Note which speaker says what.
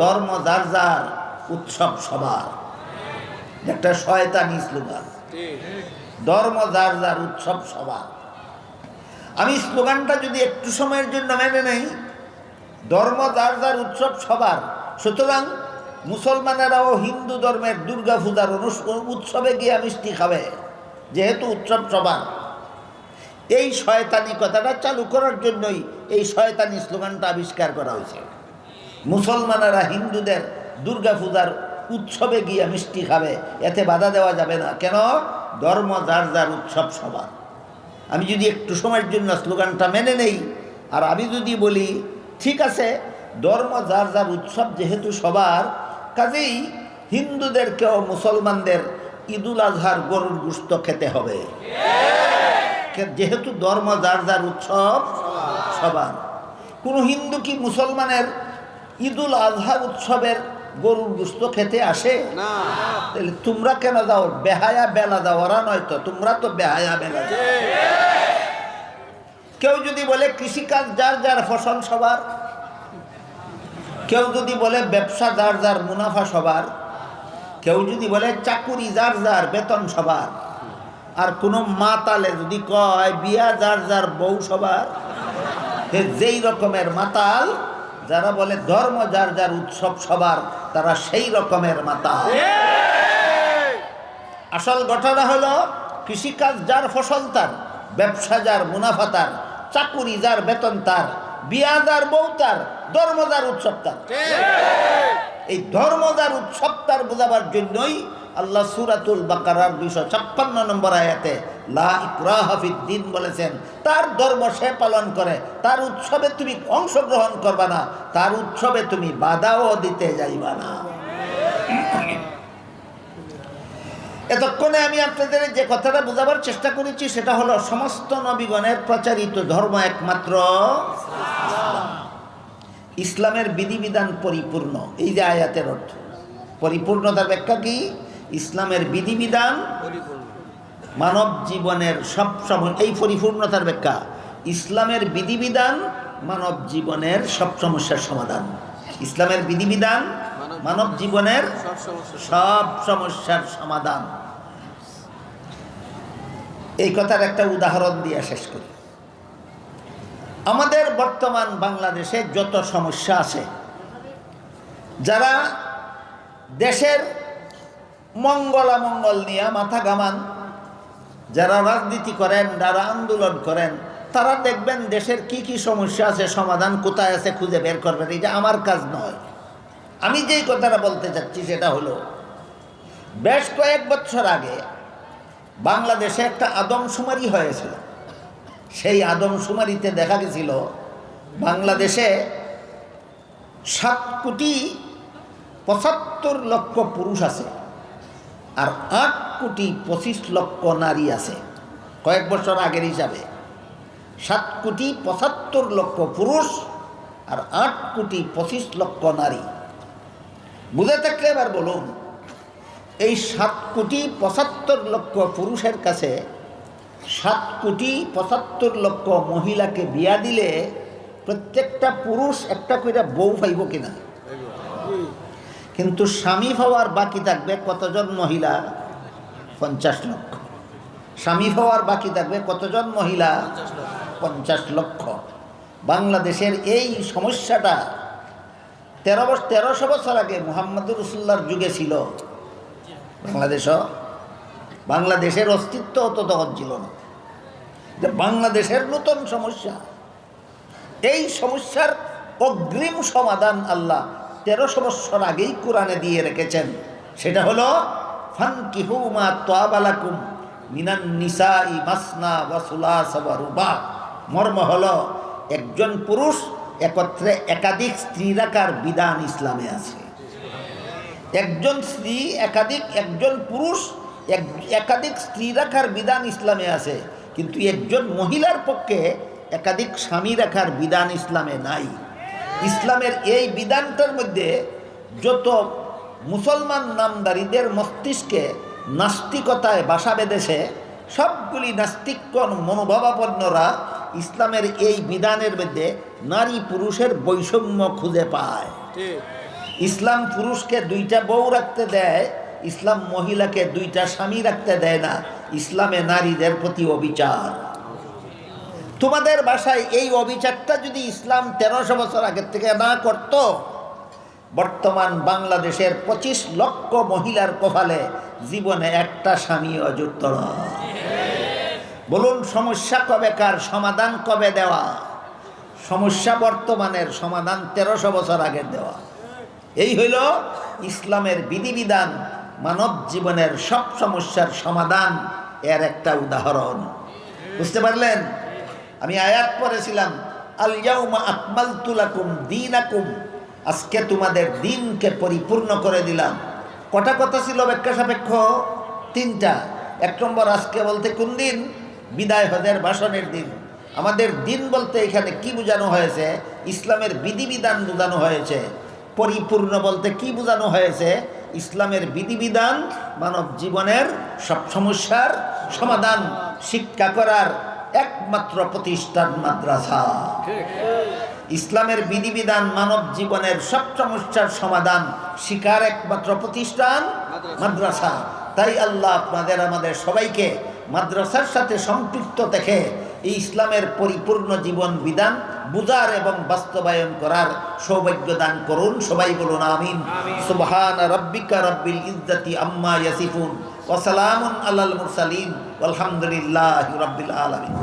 Speaker 1: ধর্ম যার যার উৎসব সবার। একটা শয়তানি স্লোগান। ধর্ম যার যার উৎসব সবার। আমি স্লোগানটা যদি একটু সময়ের জন্য মেনে নেই, ধর্ম যার যার উৎসব সবার। সুতরাং মুসলমানেরাও হিন্দু ধর্মের দুর্গা পূজার উৎসবে গিয়ে মিষ্টি খাবে, যেহেতু উৎসব সবার। এই শয়তানি কথাটা চালু করার জন্যই এই শয়তানি স্লোগানটা আবিষ্কার করা হয়েছে। মুসলমানেরা হিন্দুদের দুর্গা পূজার উৎসবে গিয়ে মিষ্টি খাবে, এতে বাধা দেওয়া যাবে না। কেন? ধর্ম যার যার উৎসব সবার। আমি যদি একটু সময়ের জন্য স্লোগানটা মেনে নেই, আর আমি যদি বলি, ঠিক আছে, ধর্ম যার যার উৎসব যেহেতু সবার, কাজেই হিন্দুদেরকেও মুসলমানদের ঈদুল আজহার গরুর গুস্ত খেতে হবে। যেহেতু ধর্ম যার যার উৎসব সবার। কোনো হিন্দু কি মুসলমানের ঈদুল আজহা উৎসবের গরুর গুস্ত খেতে আসে?
Speaker 2: না।
Speaker 1: তাহলে তোমরা কেন যাও বেহায়া বেলা যাও ওরা নয় তো। তোমরা তো বেহায়া বেলা কেউ যদি বলে কৃষিকাজ যার যার ফসল সবার কেউ যদি বলে ব্যবসা যার যার মুনাফা সবার কেউ যদি বলে চাকুরি যার যার বেতন সবার আর কোনো মাতালে যদি কয় বিয়া যার যার বউ সবার যেই রকমের মাতাল যারা বলে ধর্ম যার যার উৎসব সবার, তারা সেই রকমের মাতা। আসল ঘটনা হলো, কৃষিকাজ যার ফসল তার, ব্যবসা যার মুনাফা তার, চাকুরি যার বেতন তার, বিয়া যার বউ তার, ধর্ম যার উৎসব তার। এই ধর্ম যার উৎসব তার বোঝাবার জন্যই আল্লাহ সুরাতুল বাকারার দুইশো ছাপ্পান্ন নম্বর আয়াতে, লা ইকরাহাফিদ্দিন বলেছেন, তার ধর্ম সে পালন করে, তার উৎসবে তুমি অংশগ্রহণ করবা না, তার উৎসবে তুমি বাধাও দিতে যাইবা না। এতক্ষণে আমি আপনাদের যে কথাটা বোঝাবার চেষ্টা করেছি, সেটা হলো সমস্ত নবীগণের প্রচারিত ধর্ম একমাত্র ইসলামের বিধিবিধান পরিপূর্ণ। এই যে আয়াতের অর্থ, পরিপূর্ণতার ব্যাখ্যা কি? ইসলামের বিধিবিধান মানব জীবনের সব সময় এই পরিপূর্ণতার ব্যাখ্যা। ইসলামের বিধিবিধান মানব জীবনের সব সমস্যার সমাধান। ইসলামের বিধিবিধান মানব জীবনের
Speaker 2: সব
Speaker 1: সমস্যার সমাধান। এই কথার একটা উদাহরণ দিয়ে শেষ করি। আমাদের বর্তমান বাংলাদেশে যত সমস্যা আছে, যারা দেশের মঙ্গলামঙ্গল নিয়ে মাথা ঘামান। যারা রাজনীতি করেন, যারা আন্দোলন করেন, তারা দেখবেন দেশের কি কি সমস্যা আছে, সমাধান কোথায় আছে খুঁজে বের করবেন। এটা আমার কাজ নয়। আমি যেই কথাটা বলতে চাচ্ছি সেটা হলো, বেশ কয়েক বছর আগে বাংলাদেশে একটা আদমশুমারি হয়েছিল। সেই আদমশুমারিতে দেখা গেছিল, বাংলাদেশে সাত কোটি পঁচাত্তর লক্ষ পুরুষ আছে। আর আট কোটি পঁচিশ লক্ষ নারী আছে। কয়েক বছর আগের হিসাবে। সাত কোটি পঁচাত্তর লক্ষ পুরুষ আর আট কোটি পঁচিশ লক্ষ নারী। বুঝে থাকলে এবার বলুন, এই সাত কোটি পঁচাত্তর লক্ষ পুরুষের কাছে সাত কোটি পঁচাত্তর লক্ষ মহিলাকে বিয়া দিলে প্রত্যেকটা পুরুষ একটা করে বউ পাইব কিনা? কিন্তু স্বামী হওয়ার বাকি থাকবে কতজন মহিলা? পঞ্চাশ লক্ষ। স্বামী হওয়ার বাকি থাকবে কতজন মহিলা? পঞ্চাশ লক্ষ। বাংলাদেশের এই সমস্যাটা তেরো বছর তেরোশো বছর আগে মুহাম্মদুর রসুল্লার যুগে ছিল। বাংলাদেশও বাংলাদেশের অস্তিত্ব অত তখন ছিল না যে বাংলাদেশের নতুন সমস্যা। এই সমস্যার অগ্রিম সমাধান আল্লাহ তেরোশো বৎসর আগেই কোরআনে দিয়ে রেখেছেন। সেটা হলো ফান কিহুমা তোয়াবালাকুম মিনান নিসা ই ওয়াসুলা সাবারুবা মর্ম হলো, একজন পুরুষ একত্রে একাধিক স্ত্রী রাখার বিধান ইসলামে আছে। একজন স্ত্রী একাধিক, একজন পুরুষ এক- একাধিক স্ত্রী রাখার বিধান ইসলামে আছে, কিন্তু একজন মহিলার পক্ষে একাধিক স্বামী রাখার বিধান ইসলামে নাই। ইসলামের এই বিধানটার মধ্যে যত মুসলমান নামদারিদের মস্তিষ্কে নাস্তিকতায় বাসা বেঁধেছে সবগুলি নাস্তিকগণ মনোভাবাপন্নরা ইসলামের এই বিধানের মধ্যে নারী পুরুষের বৈষম্য খুঁজে পায়। ইসলাম পুরুষকে দুইটা বউ রাখতে দেয় ইসলাম মহিলাকে দুইটা স্বামী রাখতে দেয় না ইসলামে নারীদের প্রতি অবিচার। তোমাদের বাসায় এই অবিচারটা যদি ইসলাম তেরোশো বছর আগের থেকে না করত, বর্তমান বাংলাদেশের পঁচিশ লক্ষ মহিলার কপালে জীবনে একটা স্বামী যুক্ত না। বলুন, সমস্যা কবেকার সমাধান কবে দেওয়া? সমস্যা বর্তমানের সমাধান তেরোশো বছর আগের দেওয়া। এই হইল ইসলামের বিধিবিধান মানব জীবনের সব সমস্যার সমাধান, এর একটা উদাহরণ। বুঝতে পারলেন? আমি আয়াত পড়েছিলাম আল ইয়াউমা আকমালতু লাকুম দীনাকুম আজকে তোমাদের দিনকে পরিপূর্ণ করে দিলাম। কটা কথা ছিল ব্যাখ্যা সাপেক্ষ? তিনটা। এক নম্বর, আজকে বলতে কোন দিন? বিদায় হজের ভাষণের দিন। আমাদের দিন বলতে এখানে কি বোঝানো হয়েছে? ইসলামের বিধিবিধান বোঝানো হয়েছে। পরিপূর্ণ বলতে কি বোঝানো হয়েছে? ইসলামের বিধিবিধান মানব জীবনের সব সমস্যার সমাধান, শিক্ষা করার একমাত্র প্রতিষ্ঠান মাদ্রাসা। ইসলামের বিধিবিধান মানব জীবনের সব সমস্যার সমাধান শিকার একমাত্র প্রতিষ্ঠান মাদ্রাসা। তাই আল্লাহ আপনাদের আমাদের সবাইকে মাদ্রাসার সাথে সম্পৃক্ত দেখে এই ইসলামের পরিপূর্ণ জীবন বিধান বুজার এবং বাস্তবায়ন করার সৌভাগ্য দান করুন। সবাই বলুন আমিন। সুবহান রব্বিকা রব্বিল ইজ্জতি আম্মা ইয়াসিফুন। ওয়া সালামুন আলাল মুরসালিন। আলহামদুলিল্লাহি রাব্বিল আলামিন।